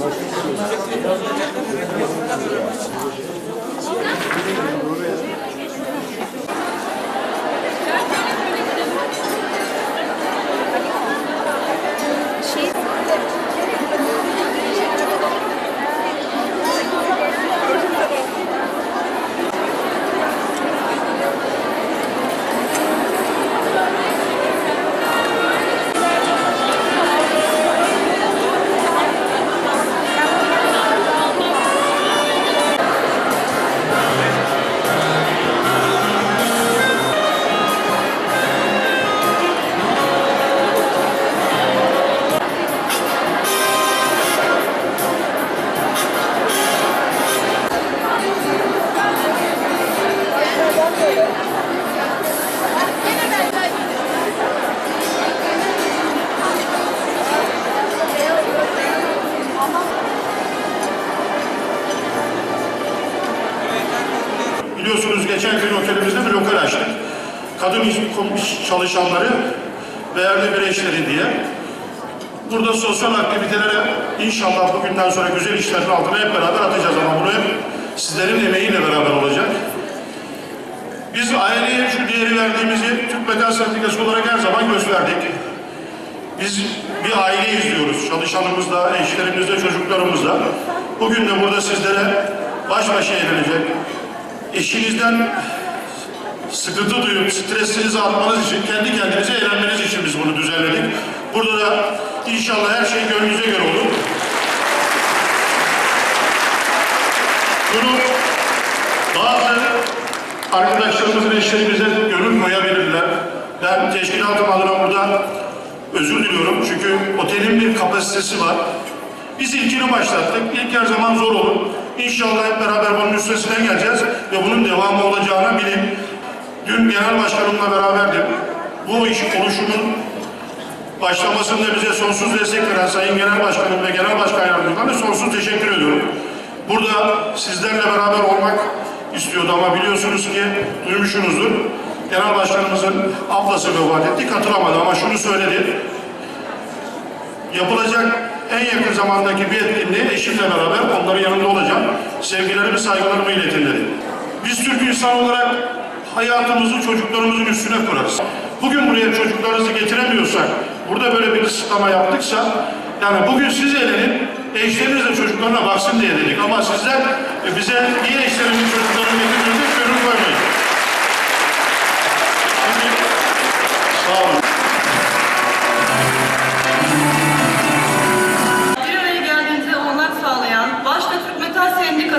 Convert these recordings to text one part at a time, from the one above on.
Спасибо. Biliyorsunuz geçen gün otelimizde bir lokal açtık. Kadın çalışanları ve yerli bireyçleri diye. Burada sosyal aktivitelere inşallah bugünden sonra güzel işlerin altına hep beraber atacağız ama bunu hep sizlerin emeğiyle beraber olacak. Biz aileye şu değeri verdiğimizi Türk Metal Sendikası olarak her zaman gösterdik. Biz bir aileyiz diyoruz. Çalışanımızla, eşlerimizle, çocuklarımızla. Bugün de burada sizlere baş başa eğlenecek, eşinizden sıkıntı duyup stresinizi atmanız için, kendi kendinize eğlenmeniz için biz bunu düzenledik. Burada da inşallah her şey gönlünüze göre olur. Bunu bazı arkadaşlarımızın eşlerimize gönül koyabilirler. Ben teşkilatım adına burada özür diliyorum çünkü otelin bir kapasitesi var. Biz ilkini başlattık. İlk her zaman zor olur. İnşallah hep beraber bunun üstesinden geleceğiz ve bunun devamı olacağına bilin. Dün genel başkanımla beraberdim. Bu iş oluşumun başlamasında bize sonsuz destek veren Sayın Genel Başkanım ve Genel Başkan Yardımcılarına sonsuz teşekkür ediyorum. Burada sizlerle beraber olmak istiyordu ama biliyorsunuz ki duymuşsunuzdur. Genel Başkanımızın ablası vefat etti, katılamadı ama şunu söyledi. Yapılacak en yakın zamandaki bir etkinliğe eşimle beraber onların yanında olacağım. Sevgilerimi, saygılarımı iletin dedi. Biz Türk insan olarak hayatımızı çocuklarımızın üstüne kurarız. Bugün buraya çocuklarınızı getiremiyorsak, burada böyle bir kısıtlama yaptıksa, yani bugün siz eğlenin, eşleriniz de çocuklarına baksın diye dedik. Ama sizler bize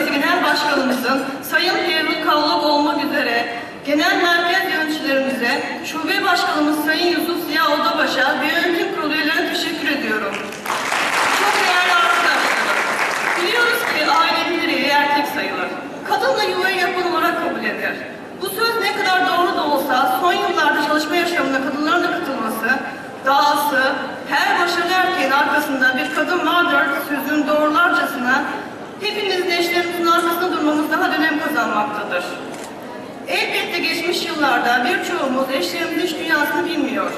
Sendikası Genel Başkanımızın Sayın Ferruh Kavlak olmak üzere genel merkez yöneticilerimize, şube başkanımız Sayın Yusuf Ziya Odabaş'a ve yönetim kurulu üyelerine teşekkür ediyorum. Çok değerli arkadaşlarım, biliyoruz ki ailenin direği erkek sayılır. Kadın da yuvayı yapan olarak kabul eder. Bu söz ne kadar doğru da olsa son yıllarda çalışma yaşamına kadınların da katılması, dahası her başarılı erkeğin arkasında bir kadın vardır sözün doğrularcasına hepimizin eşlerimizin arkasında durmamız daha da önem kazanmaktadır. Elbette geçmiş yıllarda birçoğumuz eşlerimizin iş dünyasını bilmiyor.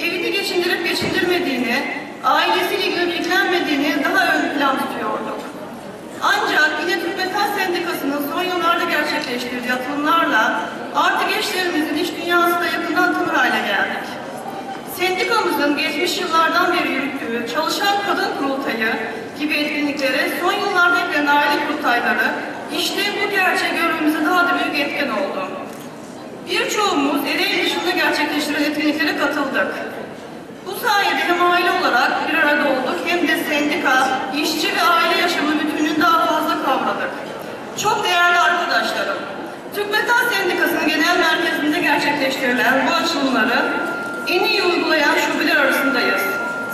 Evini geçindirip geçindirmediğini, ailesiyle ilgili ilgilenmediğini daha ön plan tutuyorduk. Ancak yine Türk Metal Sendikası'nın son yıllarda gerçekleştirdiği atılımlarla artık eşlerimizin iş dünyası da yakından tanır hale geldik. Sendikamızın geçmiş yıllardan beri yürüttüğü Çalışan Kadın Kurultayı gibi etkinliklere son yıllarda eklenen aile kurultayları işte bu gerçeği görmemize daha da büyük etken oldu. Birçoğumuz Ereğli dışında gerçekleştirilen etkinliklere katıldık. Bu sayede hem aile olarak bir arada olduk hem de sendika, işçi ve aile yaşamı bütününü daha fazla kavradık. Çok değerli arkadaşlarım, Türk Metal Sendikası'nın genel merkezinde gerçekleştirilen bu açılımları en iyi uygulayan şubeler arasındayız.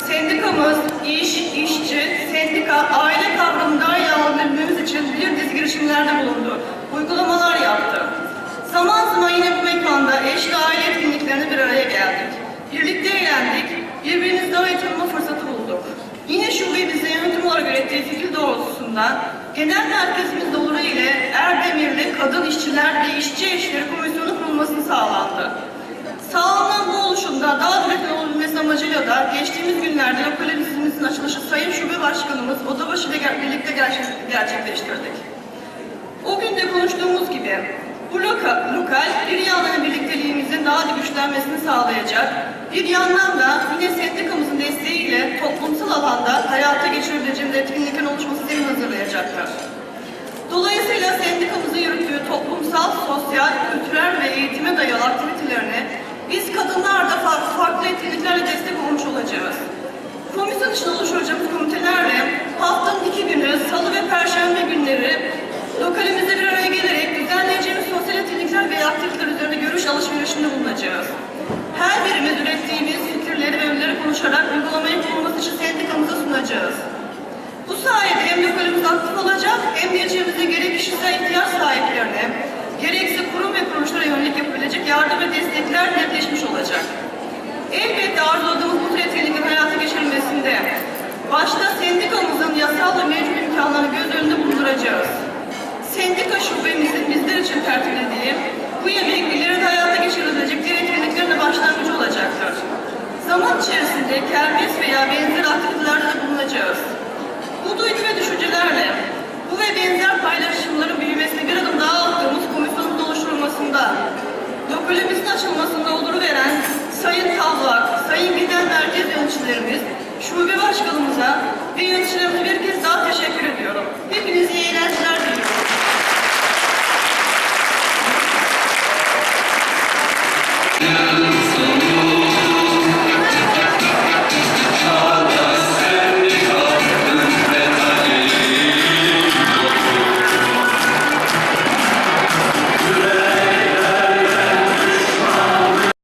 Sendikamız, iş, işçi, sendika, aile kavramını daha iyi anlayabilmemiz için bir dizi girişimlerde bulundu. Uygulamalar yaptı. Zaman zaman yine bu mekanda eş ve aile etkinliklerine bir araya geldik. Birlikte eğlendik, iyi tanıma fırsatı bulduk. Yine şubemizde yönetim olarak ürettiği fikir doğrultusunda genel merkezimiz doğru ile Erdemir'de kadın işçiler ve işçi eşleri komisyonu kurulması sağlandı. Sağlanan bu oluşumda daha düzenli olabilmesi amacıyla da geçtiğimiz günlerde lokalimizin lokalimizin açılışı Sayın Şube Başkanımız Odabaşı ile birlikte gerçek- gerçekleştirdik. O gün de konuştuğumuz gibi bu loka, lokal bir yandan birlikteliğimizin daha da güçlenmesini sağlayacak, bir yandan da yine sendikamızın desteğiyle toplumsal alanda hayata geçirilebileceğimiz etkinliklerin oluşması zemin hazırlayacaktır. Dolayısıyla sendikamızın yürüttüğü toplumsal, sosyal, kültürel ve eğitime dayalı aktivitelerini biz kadınlar da farklı, farklı etkinliklerle destek olmuş olacağız. Komisyon için oluşturacağımız perşembe günleri lokalimizde bir araya gelerek düzenleyeceğimiz sosyal etkinlikler ve aktiviteler üzerinde görüş alışverişinde bulunacağız. Her birimiz ürettiğimiz fikirleri ve önerileri konuşarak uygulamaya konulması için sendikamıza sunacağız. Bu sayede hem lokalimiz aktif olacak hem de ilçemizde gerek kişisel ihtiyaç sahiplerine, gerekse kurum ve kuruluşlara yönelik yapabilecek yardım ve destekler netleşmiş olacak. Elbette arzuladığımız bu tür hayata geçirilmesinde başta sendikamızın yasal ve mevcut insanları göz önünde bulunduracağız. Sendika şubemizin bizler için tertiplediği bu yemek ileride hayata geçirilecek diğer etkinliklerin başlangıcı olacaktır. Zaman içerisinde kermes veya benzer aktivitelerde bulunacağız. Bu duygu ve düşüncelerle bu ve benzer paylaşımların büyümesine bir adım daha attığımız komisyonun oluşturulmasında, dökülümüzün açılmasında olur veren Sayın Tavlak, Sayın Genel Merkez Yöneticilerimiz, Şube Başkanımıza ve yöneticilerimize Get him.